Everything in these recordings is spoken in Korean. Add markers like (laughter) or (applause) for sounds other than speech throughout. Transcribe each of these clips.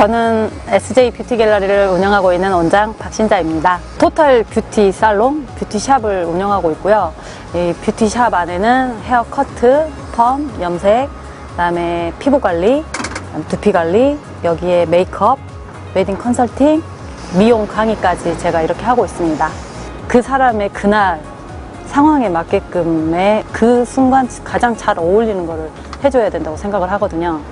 저는 SJ 뷰티 갤러리를 운영하고 있는 원장 박신자입니다. 토탈 뷰티 살롱, 뷰티샵을 운영하고 있고요. 이 뷰티샵 안에는 헤어 커트, 펌, 염색, 그다음에 피부 관리, 두피 관리, 여기에 메이크업, 웨딩 컨설팅, 미용 강의까지 제가 이렇게 하고 있습니다. 그 사람의 그날 상황에 맞게끔의 그 순간 가장 잘 어울리는 거를 해줘야 된다고 생각을 하거든요.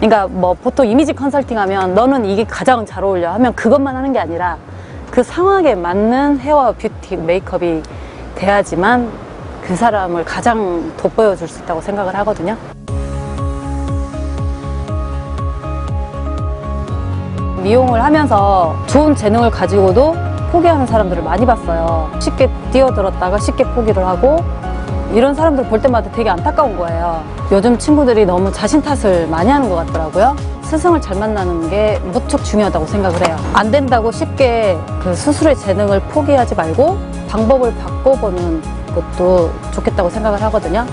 그러니까 뭐 보통 이미지 컨설팅 하면 너는 이게 가장 잘 어울려 하면 그것만 하는 게 아니라 그 상황에 맞는 헤어 뷰티 메이크업이 돼야지만 그 사람을 가장 돋보여 줄 수 있다고 생각을 하거든요. 미용을 하면서 좋은 재능을 가지고도 포기하는 사람들을 많이 봤어요. 쉽게 뛰어들었다가 쉽게 포기를 하고 이런 사람들 볼 때마다 되게 안타까운 거예요. 요즘 친구들이 너무 자신 탓을 많이 하는 것 같더라고요. 스승을 잘 만나는 게 무척 중요하다고 생각을 해요. 안 된다고 쉽게 그 스스로의 재능을 포기하지 말고 방법을 바꿔보는 것도 좋겠다고 생각을 하거든요.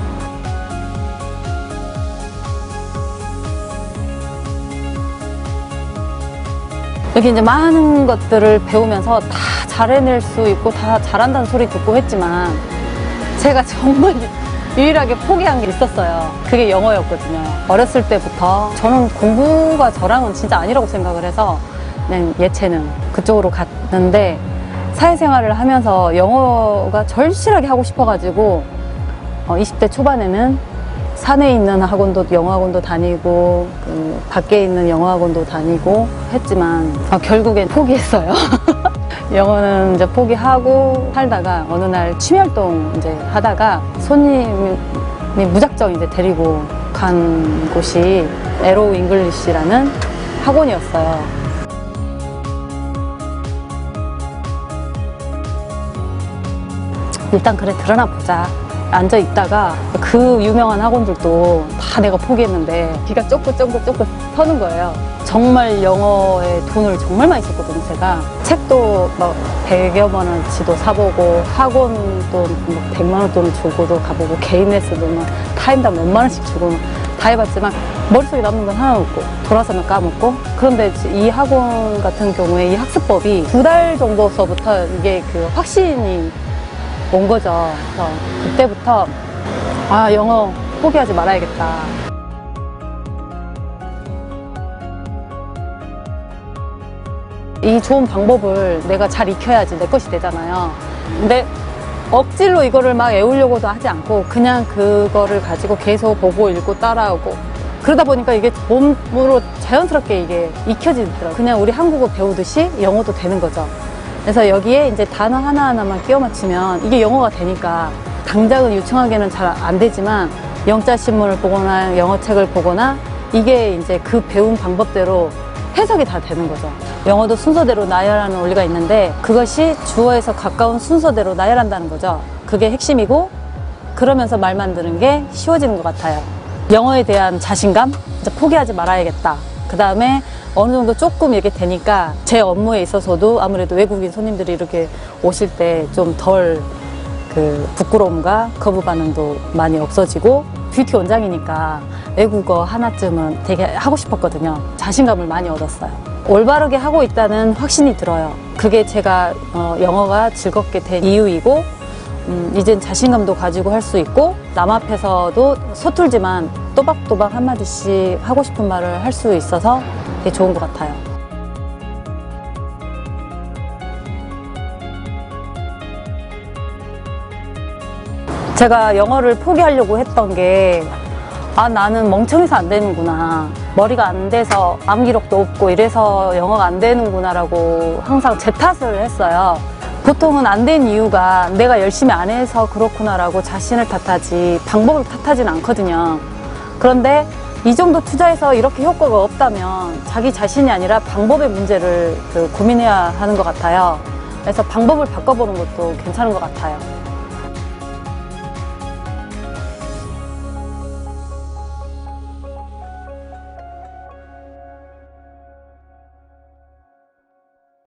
이렇게 이제 많은 것들을 배우면서 다 잘해낼 수 있고 다 잘한다는 소리 듣고 했지만 제가 정말 (laughs) 유일하게 포기한 게 있었어요. 그게 영어였거든요. 어렸을 때부터 저는 공부가 저랑은 진짜 아니라고 생각을 해서 그냥 예체능 그쪽으로 갔는데 사회생활을 하면서 영어가 절실하게 하고 싶어가지고 어, 20대 초반에는 산에 있는 학원도 영어학원도 다니고 그 밖에 있는 영어학원도 다니고 했지만 어, 결국엔 포기했어요. (laughs) 영어는 이제 포기하고 살다가 어느 날 취미활동 이제 하다가 손님이 무작정 이제 데리고 간 곳이 에로우 잉글리시라는 학원이었어요. 일단 그래 드러나 보자. 앉아 있다가 그 유명한 학원들도 다 내가 포기했는데 귀가 쫑긋쫑긋쫑긋 서는 거예요. 정말 영어에 돈을 정말 많이 썼거든요, 제가. 책도 막 100여 만 원치도 사보고 학원도 뭐 100만 원 돈을 주고도 가보고 개인 레슨도 막 타임당 몇만 원씩 주고 다 해봤지만 머릿속에 남는 건 하나 없고 돌아서면 까먹고 그런데 이 학원 같은 경우에 이 학습법이 두 달 정도서부터 이게 그 확신이 온 거죠. 그래서 그때부터 아 영어 포기하지 말아야겠다. 이 좋은 방법을 내가 잘 익혀야지 내 것이 되잖아요. 근데 억지로 이거를 막 외우려고도 하지 않고 그냥 그거를 가지고 계속 보고 읽고 따라오고 그러다 보니까 이게 몸으로 자연스럽게 이게 익혀지더라고요. 그냥 우리 한국어 배우듯이 영어도 되는 거죠. 그래서 여기에 이제 단어 하나하나만 끼워 맞추면 이게 영어가 되니까 당장은 유창하게는 잘 안 되지만 영자 신문을 보거나 영어 책을 보거나 이게 이제 그 배운 방법대로 해석이 다 되는 거죠. 영어도 순서대로 나열하는 원리가 있는데 그것이 주어에서 가까운 순서대로 나열한다는 거죠. 그게 핵심이고 그러면서 말 만드는 게 쉬워지는 것 같아요. 영어에 대한 자신감, 포기하지 말아야겠다. 그 다음에 어느 정도 조금 이렇게 되니까 제 업무에 있어서도 아무래도 외국인 손님들이 이렇게 오실 때 좀 덜 그 부끄러움과 거부 반응도 많이 없어지고 뷰티 원장이니까 외국어 하나쯤은 되게 하고 싶었거든요. 자신감을 많이 얻었어요. 올바르게 하고 있다는 확신이 들어요. 그게 제가 어, 영어가 즐겁게 된 이유이고 음, 이젠 자신감도 가지고 할 수 있고 남 앞에서도 서툴지만 또박또박 한마디씩 하고 싶은 말을 할 수 있어서 되게 좋은 것 같아요. 제가 영어를 포기하려고 했던 게, 아, 나는 멍청해서 안 되는구나. 머리가 안 돼서 암 기록도 없고 이래서 영어가 안 되는구나라고 항상 제 탓을 했어요. 보통은 안 된 이유가 내가 열심히 안 해서 그렇구나라고 자신을 탓하지 방법을 탓하진 않거든요. 그런데 이 정도 투자해서 이렇게 효과가 없다면 자기 자신이 아니라 방법의 문제를 그 고민해야 하는 것 같아요. 그래서 방법을 바꿔보는 것도 괜찮은 것 같아요.